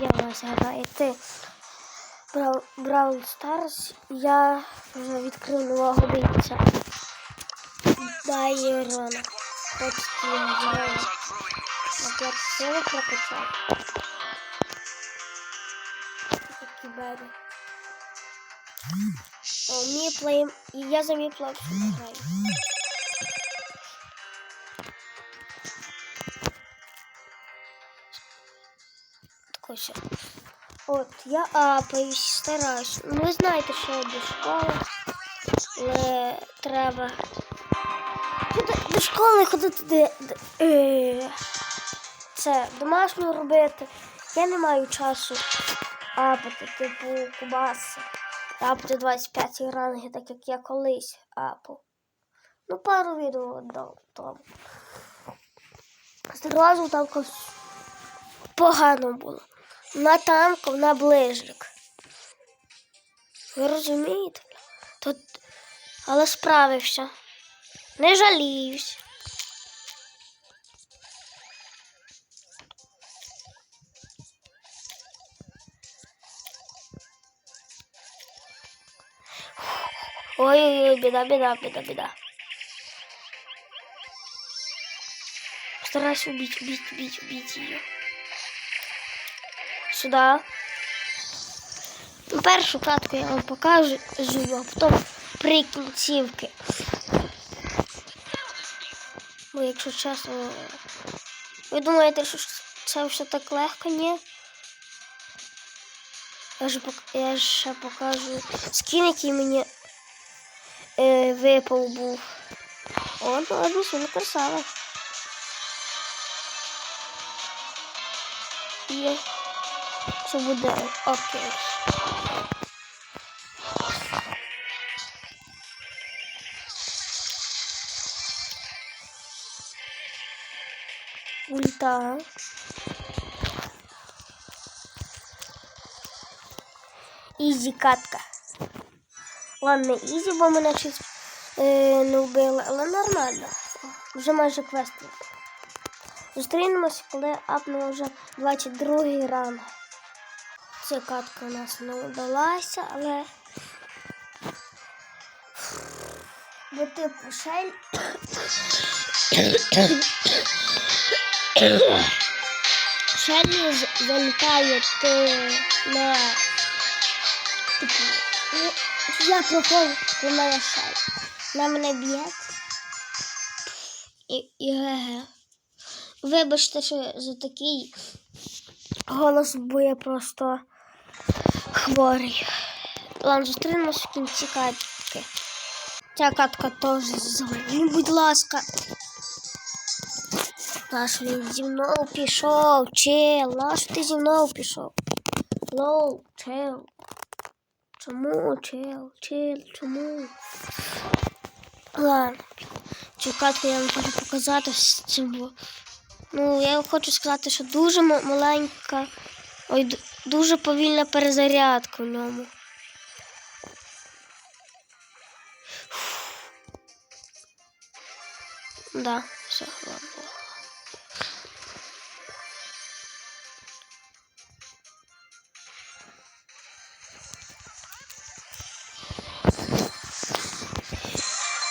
я вас граєте Брау- Браwl Старс. Я вже відкрив нового бійця. Дайрона. Хочете його зробити. На 5 сили прокачати. Такі бебі. О, мій плей... І я за мій плей граю. От, я апаюсь, стараюсь. Ну, ви знаєте, що я до школи. Але треба. До, школи ходити де, де, е, це домашню робити. Я не маю часу апати, типу, кубаси. Апати 25 ранги, так як я колись апав. Ну, пару відео дав тому. Зразу там погано було. На танку, на ближник. Ви розумієте? Тут... Але справився. Не жаліюсь. Ой-ой-ой, біда, біда, біда, біда. Стараюсь убить, убить, убить, убить ее. Сюда. Ну, Першу катку я вам покажу, а потім при кінцівки. Бо якщо чесно, ви думаєте, що це все так легко, ні? Я ж, я ще покажу скін, який мені е, випав був. О, ну, одну красава. І це буде окей. Ульта. Ізі катка. Ладно, ізі, бо мене щось е, не вбили, але нормально. Вже майже квест. Зустрінемося, коли апнемо вже 22 ранг. Ця катка у нас не вдалася, але. Бо типу шель. Шелі залітає ти на. Ну, я проходжу, коли мене шель. На мене б'є. І, і ге-ге. Вибачте, що за такий голос, бо я просто хворий. Ладно, зустрінемось в кінці катки. Ця катка теж зелені, будь ласка. Наш він зі мною пішов, чел, наш ти зі мною пішов. Лоу, чел. Чому, чел, чел, чому? Ладно. Цю катку я вам хочу показати з цим. Ну, я хочу сказати, що дуже маленька, ой, дуже повільна перезарядка в ньому. Да, все, ладно.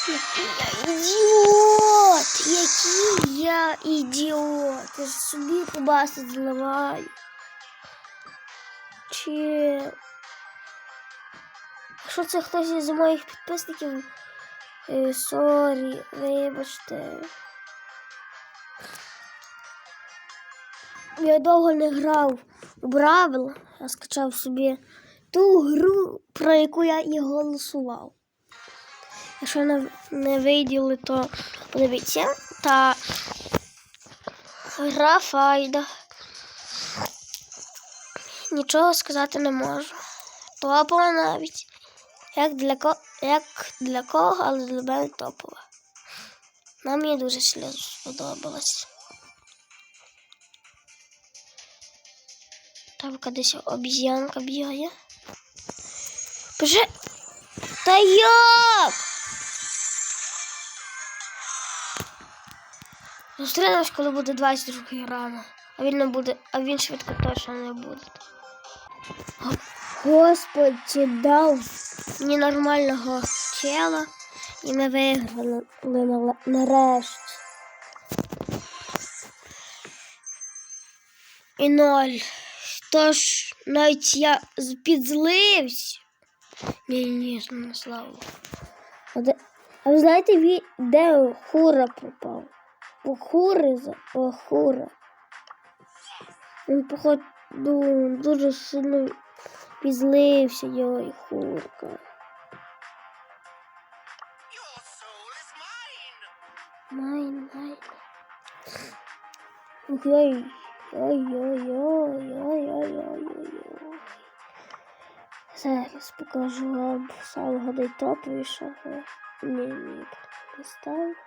Я ідіот! Який я ідіот! Я ж собі кубаси зливаю. Чи. Якщо це хтось із моїх підписників, е, сорі, вибачте. Я довго не грав у Бравл, я скачав собі ту гру, про яку я і голосував. Якщо не, не виділи, то подивіться. Та гра файда. Нічого сказати не можу. Топова навіть. Як для, ко... як для кого, але для мене топова. Нам мені дуже сильно сподобалось. Там кудись обіз'янка бігає. Боже. Та як? Зустрінемось, коли буде 22 рано. А він не буде, а він швидко точно не буде. Господи, дав мені нормального чела, і ми виграли на- нарешті. І ноль. Тож навіть я підзлився. Ні, ні, не славу. А, де, а ви знаєте, де хура пропав? О, хури за о, хура. Він, походу, дуже сильно хурка. Your soul is mine. Майн, майн. Ой, ой, ой, ой, ой, ой, ой, ой, ой. Зараз покажу вам самого найтоповішого. Ні, ні, не став.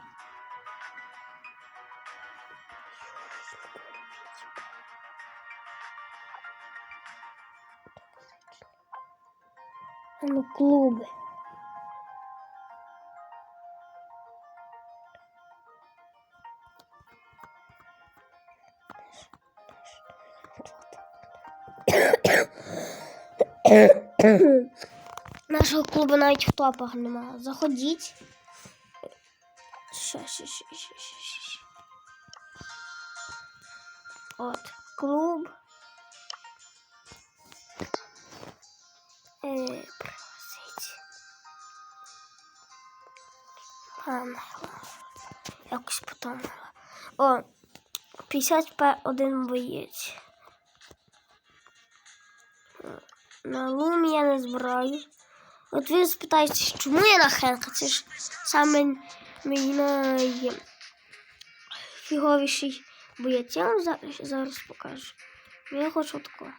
Ну, клуби. Нашого клубу навіть в топах немає. Заходіть. Ще, ще, ще, ще, ще, ще. От, клуб. Е, О, 51 боєць. На лумі я не збираю. От ви спитаєте, чому я на Хенка? Це ж саме мій найфіговіший боєць. Я вам зараз, покажу. Я хочу такого.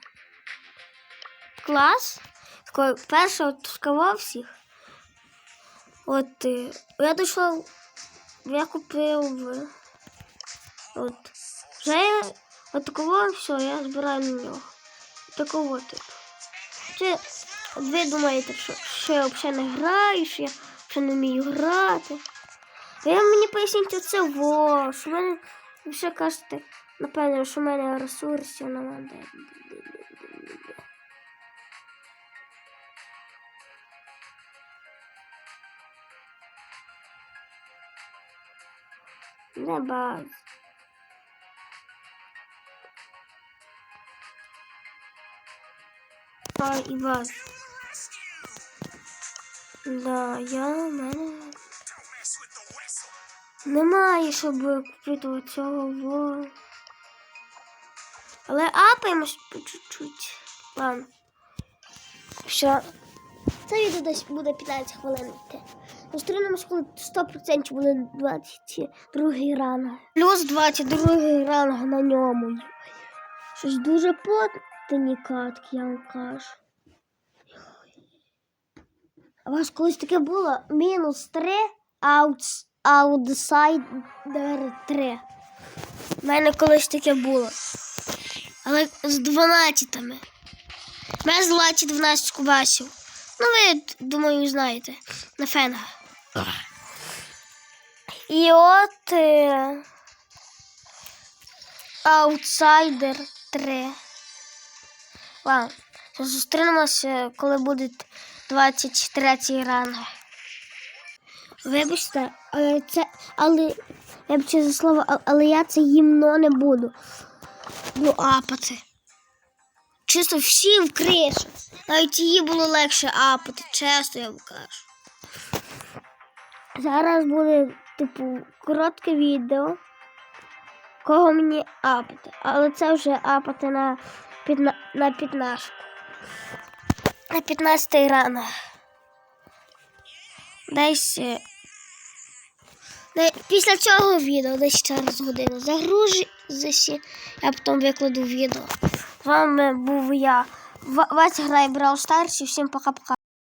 Клас. Такой перший отпускував всіх. От е, я дійшов, я купив. От. Вже я отакував все, я збираю на нього. Такого типу. Чи ви думаєте, що, що я взагалі не граю, що я ще не вмію грати? Ви мені поясніть оце во, що мене ви ще кажете, напевно, що в мене ресурсів немає. Не баз. А, і баз. Да, я в мене немає, щоб купити цього во. Але апаємось по чуть-чуть. Ладно. Все. Це відео десь буде 15 хвилин. Зустрінемось, коли 100% буде 22 ранг. Плюс 22 ранг на ньому. Щось дуже потні катки, я вам кажу. У вас колись таке було? Мінус 3, аутс, аутсайдер 3. У мене колись таке було. Але з 12. У мене златі 12 кубасів. Ну, ви, думаю, знаєте. На фенга. І от е, аутсайдер 3. Ладно. Зустрінемося, коли буде 23 ранг. Вибачте, але це. Але. Вибачте за слово, але я це гімно не буду. Ну, апати. Чисто всі в кришу. Навіть її було легше апати, чесно я вам кажу. Зараз буде, типу, коротке відео. Кого мені апати. Але це вже апати на, підна... на 15. На 15 рано. Десь. е, Після цього відео десь через годину загрузися, я потім викладу відео. З вами був я, Ва- Вася грає в Старс і Всім пока-пока.